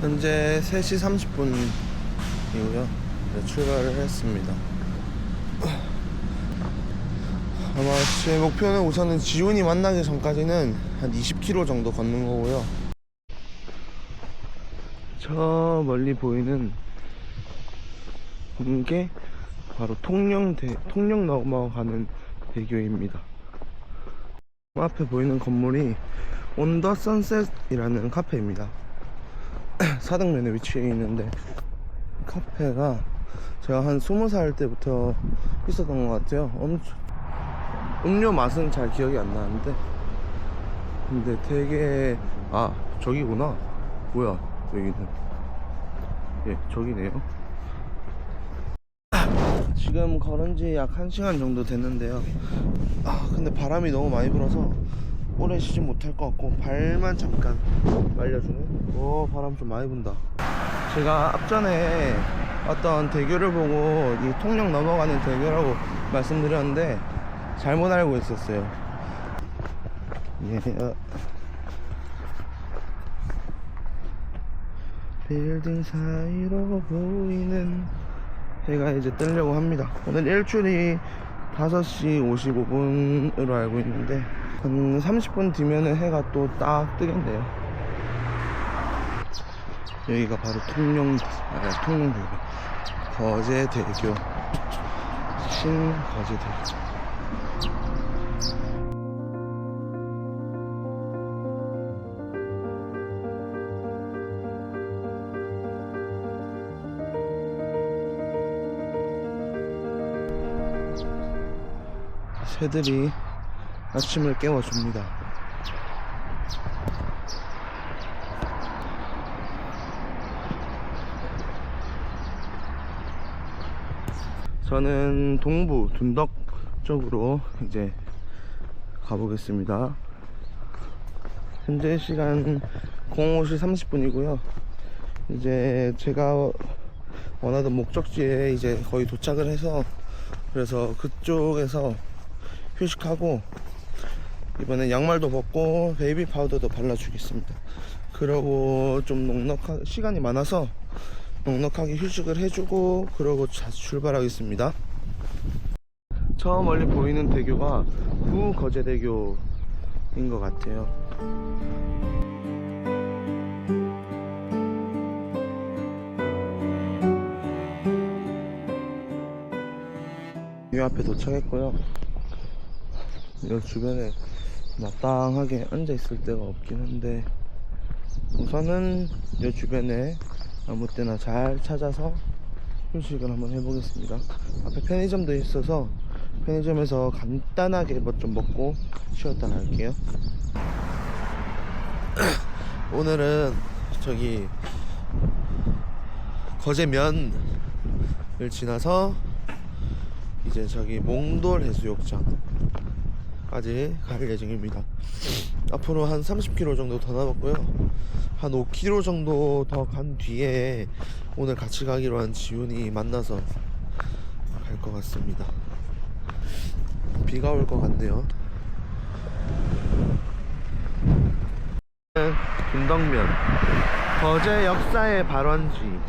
현재 3시 30분이고요. 출발을 했습니다. 아마 제 목표는 우선은 지훈이 만나기 전까지는 한 20km 정도 걷는 거고요. 저 멀리 보이는 게 바로 통영대 통영 넘어가는 대교입니다. 앞에 보이는 건물이 온더 선셋이라는 카페입니다. 사등면에 위치해 있는데 카페가 제가 한 20살 때부터 있었던 것 같아요. 엄청 음료 맛은 잘 기억이 안 나는데. 근데 되게 아 저기구나. 뭐야 여기는. 예 저기네요. 지금 걸은 지 약 1시간 정도 됐는데요. 아 근데 바람이 너무 많이 불어서 오래 쉬지 못할 것 같고 발만 잠깐 말려주는 오 바람 좀 많이 분다 제가 앞전에 어떤 대교를 보고 이 통영 넘어가는 대교라고 말씀드렸는데 잘못 알고 있었어요 예. 어. 빌딩 사이로 보이는 해가 이제 뜨려고 합니다. 오늘 일출이 5시 55분으로 알고 있는데 한 30분 뒤면은 해가 또 딱 뜨겠네요. 여기가 바로 통영, 아, 통영대교. 거제대교. 신거제대교. 새들이 아침을 깨워줍니다. 저는 동부 둔덕 쪽으로 이제 가보겠습니다. 현재 시간 05시 30분이고요. 이제 제가 원하던 목적지에 이제 거의 도착을 해서 그래서 그쪽에서 휴식하고 이번엔 양말도 벗고 베이비 파우더도 발라주겠습니다. 그러고 좀 넉넉한 시간이 많아서 넉넉하게 휴식을 해주고 그러고 자 출발하겠습니다. 저 멀리 보이는 대교가 구거제대교인 것 같아요. 이 앞에 도착했고요. 이 주변에 마땅하게 앉아 있을 데가 없긴 한데 우선은 이 주변에 아무 때나 잘 찾아서 휴식을 한번 해보겠습니다. 앞에 편의점도 있어서 편의점에서 간단하게 뭐 좀 먹고 쉬었다 갈게요. 오늘은 저기 거제면을 지나서 이제 저기 몽돌 해수욕장 까지 갈 예정입니다. 앞으로 한 30km 정도 더 남았고요. 한 5km 정도 더 간 뒤에 오늘 같이 가기로 한 지훈이 만나서 갈 것 같습니다. 비가 올 것 같네요. 김덕면 거제 역사의 발원지입니다.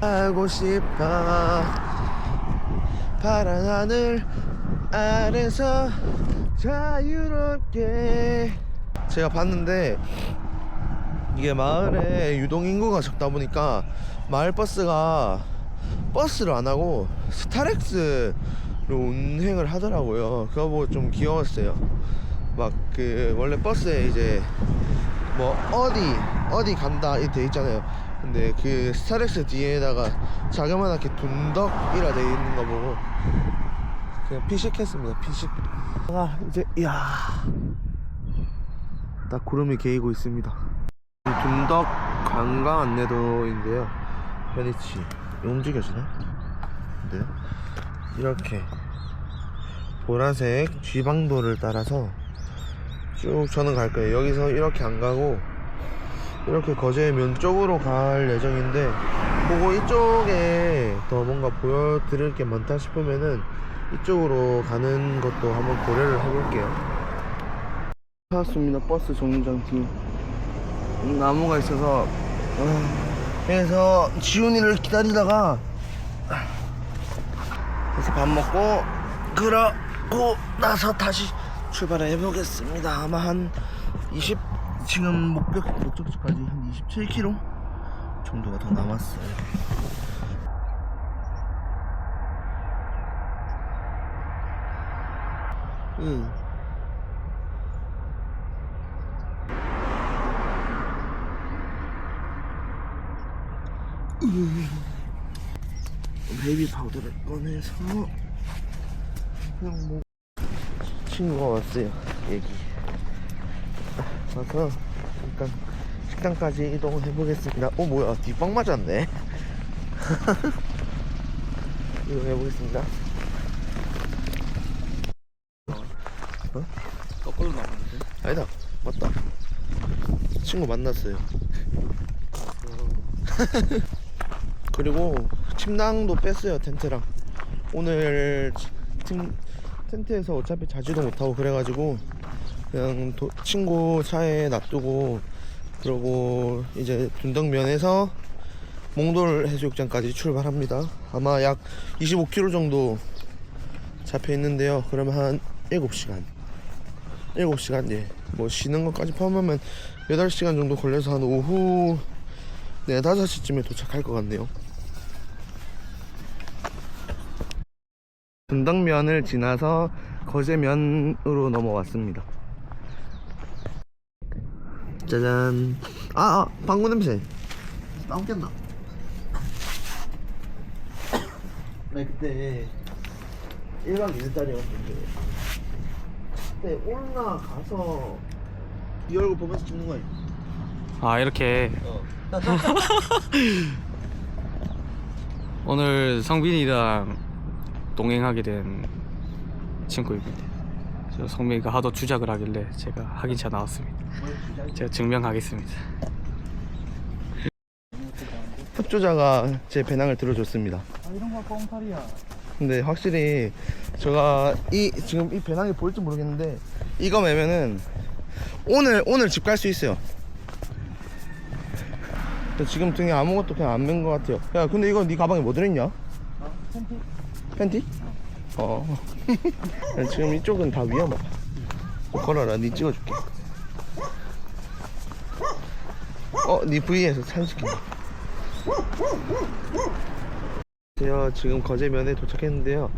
하고 싶어 파란 하늘 아래서 자유롭게. 제가 봤는데 이게 마을에 유동인구가 적다 보니까 마을 버스가 버스를 안 하고 스타렉스로 운행을 하더라고요. 그거 보고 좀 귀여웠어요. 막 그 원래 버스에 이제 뭐 어디 어디 간다 이돼 있잖아요. 근데 그 스타렉스 뒤에다가 자그마하게 둔덕이라 돼 있는 거 보고 그냥 피식했습니다. 피식. 아 이제 이야. 딱 구름이 개이고 있습니다. 둔덕 관광 안내도인데요. 편의치 움직여지나? 네. 이렇게 보라색 쥐방도를 따라서 쭉 저는 갈 거예요. 여기서 이렇게 안 가고 이렇게 거제면 쪽으로 갈 예정인데 보고 이쪽에 더 뭔가 보여드릴 게 많다 싶으면은 이쪽으로 가는 것도 한번 고려를 해볼게요 찾았습니다 버스 정류장 뒤 나무가 있어서 어, 그래서 지훈이를 기다리다가 그래서 밥 먹고 그러고 나서 다시 출발해 보겠습니다. 아마 한 20, 지금 목적, 목적지까지 한 27km 정도가 더 남았어요. 응. 베이비 파우더를 꺼내서 그냥 뭐 친구가 왔어요 얘기. 와서 일단 식당까지 이동을 해보겠습니다. 어 뭐야 뒷방 맞았네. 이동해보겠습니다 어? 거꾸로 나가는데? 아니다. 맞다. 친구 만났어요. 그리고 침낭도 뺐어요 텐트랑. 오늘 팀 텐트에서 어차피 자지도 못하고 그래가지고 그냥 도- 친구 차에 놔두고 그러고 이제 둔덕면에서 몽돌 해수욕장까지 출발합니다. 아마 약 25km 정도 잡혀 있는데요. 그러면 한 7시간. 7시간 예. 뭐 쉬는 것까지 포함하면 8시간 정도 걸려서 한 오후 네 5시쯤에 도착할 것 같네요. 분당면을 지나서 거제면으로 넘어왔습니다. 짜잔. 아, 아 방구 냄새. 나오겠나? 나 그때 1박 2일짜리였는데 그 때 올라가서 이 얼굴 보면서 찍는 거야 아 이렇게 어. 오늘 성빈이랑 동행하게 된 친구입니다. 저 성빈이가 하도 주작을 하길래 제가 확인차 나왔습니다. 제가 증명하겠습니다. 협조자가 제 배낭을 들어줬습니다. 아 이런 거 뻥탈이야. 근데 확실히 제가 이 지금 이 배낭이 보일지 모르겠는데 이거 매면은 오늘 오늘 집 갈 수 있어요. 지금 등에 아무것도 그냥 안 맨 것 같아요. 야 근데 이거 네 가방에 뭐 들어있냐? 팬티? 팬티? 어. 지금 이쪽은 다 위험하다. 좀 걸어라, 니 찍어줄게. 어, 니 V에서 사진 제가 지금 거제면에 도착했는데요.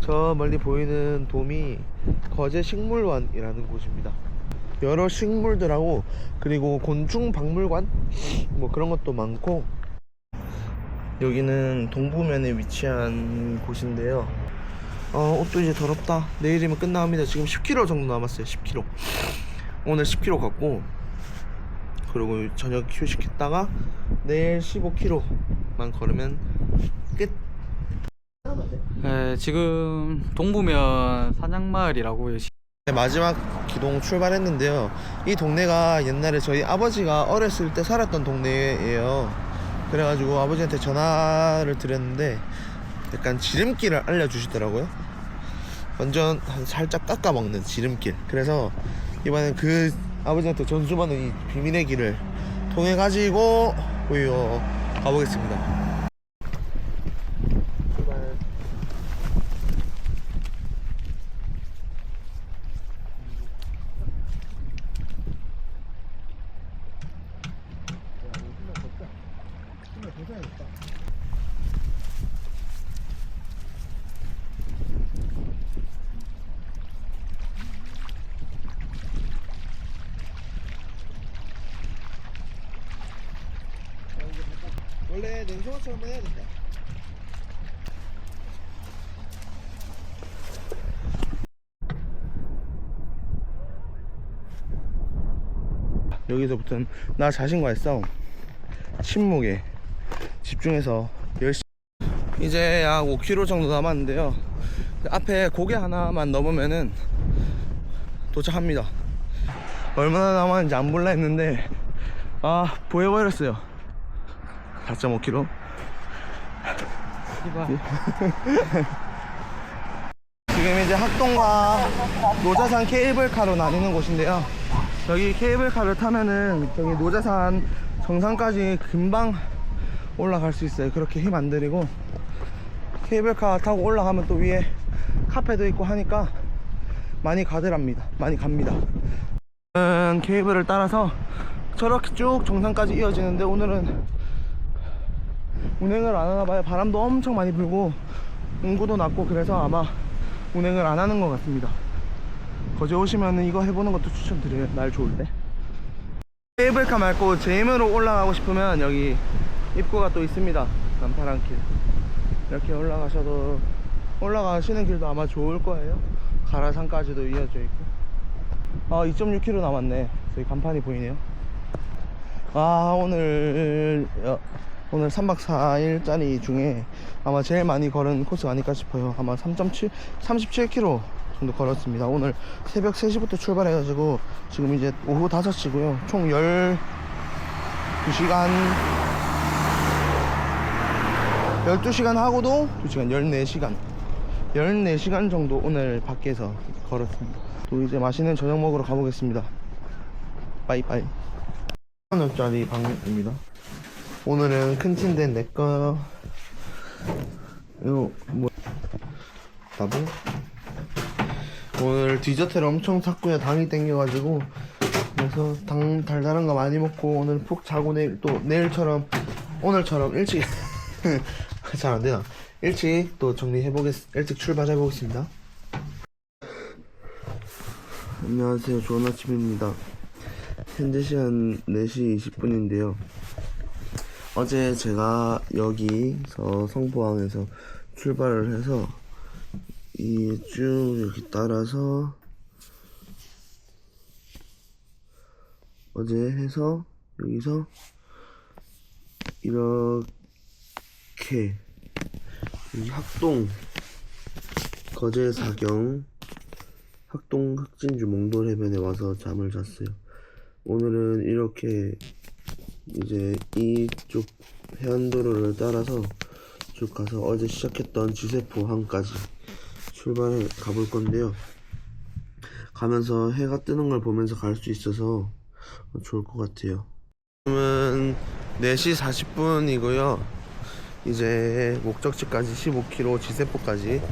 저 멀리 보이는 돔이 거제 식물원이라는 곳입니다. 여러 식물들하고 그리고 곤충 박물관 뭐 그런 것도 많고 여기는 동부면에 위치한 곳인데요. 어, 옷도 이제 더럽다. 내일이면 끝나갑니다. 지금 10km 정도 남았어요. 10km. 오늘 10km 갔고, 그리고 저녁 휴식했다가 내일 15km만 걸으면 끝. 네, 지금 동부면 사냥마을이라고 네, 마지막 기동 출발했는데요. 이 동네가 옛날에 저희 아버지가 어렸을 때 살았던 동네예요. 그래가지고 아버지한테 전화를 드렸는데 약간 지름길을 알려주시더라고요. 완전 한 살짝 깎아 먹는 지름길. 그래서 이번엔 그 아버지한테 전수받은 이 비밀의 길을 통해 가지고 가보겠습니다. 출발. 원래 냉정화처럼 해야 된다. 여기서부터는 나 자신과의 싸움, 침묵에 집중해서 열심히. 이제 약 5km 정도 남았는데요. 그 앞에 고개 하나만 넘으면은 도착합니다. 얼마나 남았는지 안 볼라 했는데 아 보여버렸어요. 4.5km. 지금 이제 학동과 노자산 케이블카로 나뉘는 곳인데요. 여기 케이블카를 타면은 저기 노자산 정상까지 금방 올라갈 수 있어요. 그렇게 힘 안 들이고 케이블카 타고 올라가면 또 위에 카페도 있고 하니까 많이 가더랍니다. 많이 갑니다. 은 케이블을 따라서 저렇게 쭉 정상까지 이어지는데 오늘은 운행을 안 하나 봐요. 바람도 엄청 많이 불고 온구도 낮고 그래서 아마 운행을 안 하는 것 같습니다. 거제 오시면 이거 해보는 것도 추천드려요. 날 좋을 때. 케이블카 말고 제임으로 올라가고 싶으면 여기 입구가 또 있습니다. 남파랑길. 이렇게 올라가셔도 올라가시는 길도 아마 좋을 거예요. 가라산까지도 이어져 있고. 아 2.6km 남았네. 저기 간판이 보이네요. 아 오늘 어, 오늘 3박 4일짜리 중에 아마 제일 많이 걸은 코스가 아닐까 싶어요. 아마 3.7 37km 정도 걸었습니다. 오늘 새벽 3시부터 출발해 가지고 지금 이제 오후 5시고요. 총 12시간 12시간 하고도 2시간 14시간 14시간 정도 오늘 밖에서 걸었습니다. 또 이제 맛있는 저녁 먹으러 가보겠습니다. 빠이빠이. 1원짜리 방입니다. 오늘은 큰 침대 내꺼. 이거 뭐 바보? 오늘 디저트를 엄청 샀고요. 당이 땡겨가지고 그래서 당 달달한 거 많이 먹고 오늘 푹 자고 내일 또 내일처럼 오늘처럼 일찍 잘 안 되나? 일찍 또 정리해 보겠 일찍 출발해 보겠습니다. 안녕하세요. 좋은 아침입니다. 현재 시간 4시 20분인데요. 어제 제가 여기서 성포항에서 출발을 해서 이 쭉 이렇게 따라서 어제 해서 여기서 이렇게 이 학동 거제 사경 학동 학진주 몽돌 해변에 와서 잠을 잤어요. 오늘은 이렇게 이제 이쪽 해안도로를 따라서 쭉 가서 어제 시작했던 지세포항까지 출발해 가볼 건데요. 가면서 해가 뜨는 걸 보면서 갈 수 있어서 좋을 것 같아요. 지금은 4시 40분이고요. 이제 목적지까지 15km, 지세포까지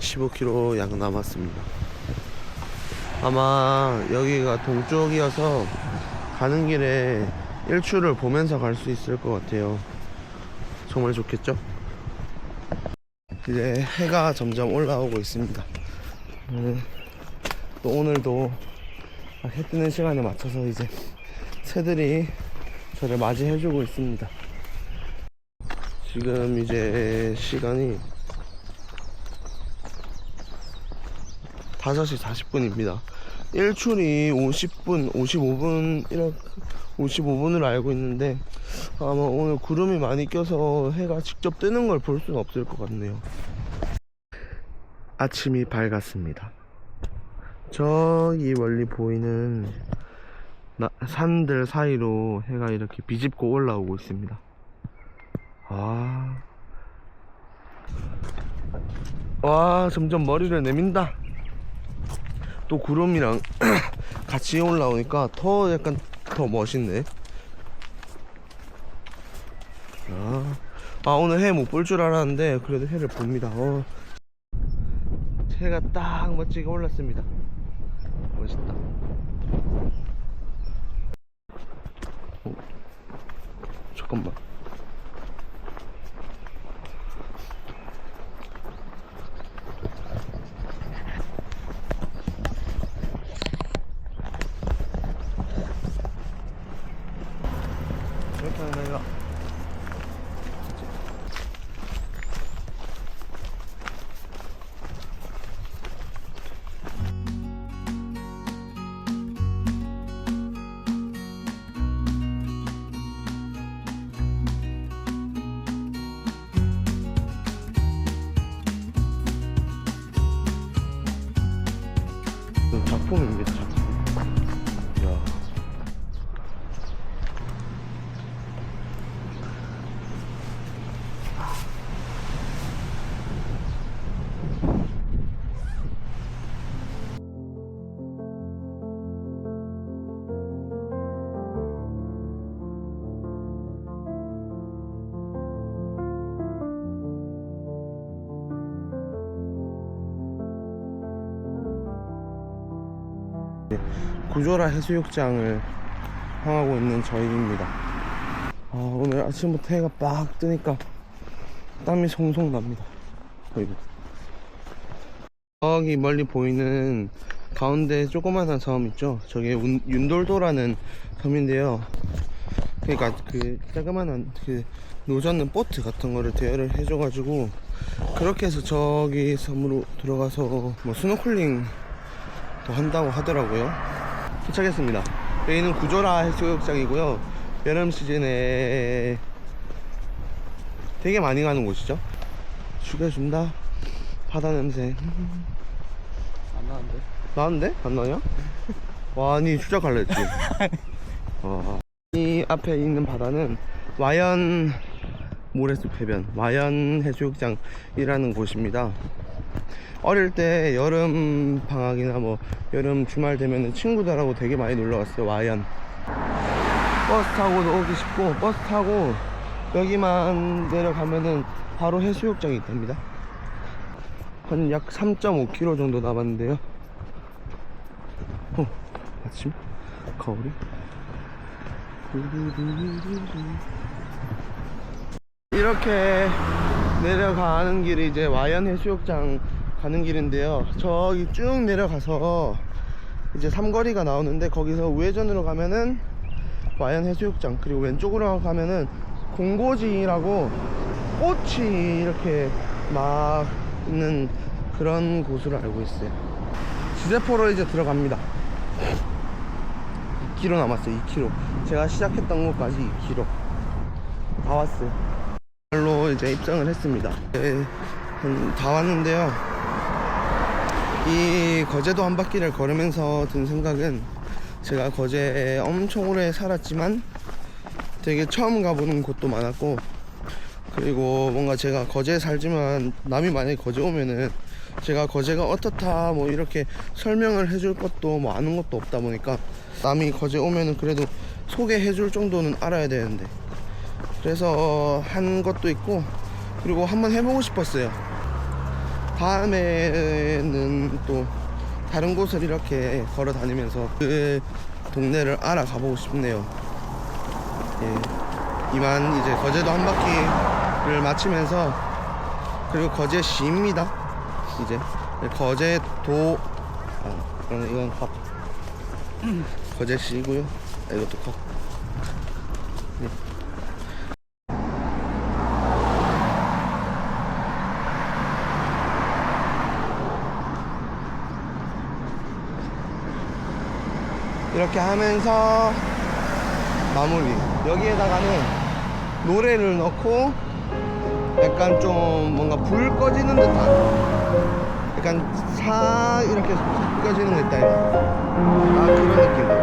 15km 약 남았습니다. 아마 여기가 동쪽이어서 가는 길에 일출을 보면서 갈 수 있을 것 같아요. 정말 좋겠죠? 이제 해가 점점 올라오고 있습니다. 음, 또 오늘도 해 뜨는 시간에 맞춰서 이제 새들이 저를 맞이해주고 있습니다. 지금 이제 시간이 5시 40분입니다. 일출이 50분, 55분, 이렇게 55분으로 알고 있는데 아마 오늘 구름이 많이 껴서 해가 직접 뜨는 걸 볼 수는 없을 것 같네요. 아침이 밝았습니다. 저기 멀리 보이는 나- 산들 사이로 해가 이렇게 비집고 올라오고 있습니다. 아. 와, 점점 머리를 내민다. 또 구름이랑 같이 올라오니까 더 약간 더 멋있네. 아, 아 오늘 해 못 볼 줄 알았는데 그래도 해를 봅니다. 어. 해가 딱 멋지게 올랐습니다. 멋있다. 어, 잠깐만. 구조라 해수욕장을 향하고 있는 저희입니다. 아, 오늘 아침부터 해가 빡 뜨니까 땀이 송송 납니다. 어이구. 저기 멀리 보이는 가운데 조그마한 섬 있죠? 저게 운- 윤돌도라는 섬인데요. 그러니까 그 조그마한 그 노젓는 보트 같은 거를 대여를 해줘가지고 그렇게 해서 저기 섬으로 들어가서 뭐 스노클링 도 한다고 하더라고요. 도착했습니다. 여기는 구조라 해수욕장이고요. 여름 시즌에 되게 많이 가는 곳이죠. 죽여준다. 바다 냄새. 안 나는데? 나는데? 안 나냐? 와, 니 추적할래 했지? 어. 이 앞에 있는 바다는 와연 모래숲 해변, 와연 해수욕장이라는 곳입니다. 어릴 때 여름 방학이나 뭐 여름 주말 되면 친구들하고 되게 많이 놀러 갔어요, 와연. 버스 타고도 오기 쉽고, 버스 타고 여기만 내려가면은 바로 해수욕장이 있답니다. 한 약 3.5km 정도 남았는데요. 어, 아침 거울이 이렇게 내려가는 길이 이제 와연 해수욕장 가는 길인데요. 저기 쭉 내려가서 이제 삼거리가 나오는데 거기서 우회전으로 가면은 와연 해수욕장 그리고 왼쪽으로 가면은 공고지라고 꽃이 이렇게 막 있는 그런 곳으로 알고 있어요. 지세포로 이제 들어갑니다. 2km 남았어요. 2km. 제가 시작했던 곳까지 2km. 다 왔어요. 이제 입장을 했습니다. 네, 음, 다 왔는데요. 이 거제도 한 바퀴를 걸으면서 든 생각은 제가 거제에 엄청 오래 살았지만 되게 처음 가보는 곳도 많았고 그리고 뭔가 제가 거제에 살지만 남이 만약에 거제 오면은 제가 거제가 어떻다 뭐 이렇게 설명을 해줄 것도 뭐 아는 것도 없다 보니까 남이 거제 오면은 그래도 소개해 줄 정도는 알아야 되는데 그래서 한 것도 있고 그리고 한번 해보고 싶었어요. 다음에는 또 다른 곳을 이렇게 걸어 다니면서 그 동네를 알아가 보고 싶네요. 예. 이만 이제 거제도 한 바퀴를 마치면서 그리고 거제시입니다. 이제 거제도 아, 이건 컵. 거제시고요. 아, 이것도 컵. 네. 이렇게 하면서 마무리. 여기에다가는 노래를 넣고 약간 좀 뭔가 불 꺼지는 듯한 약간 사 이렇게 꺼지는 거 있다 이거. 아 그런 느낌으로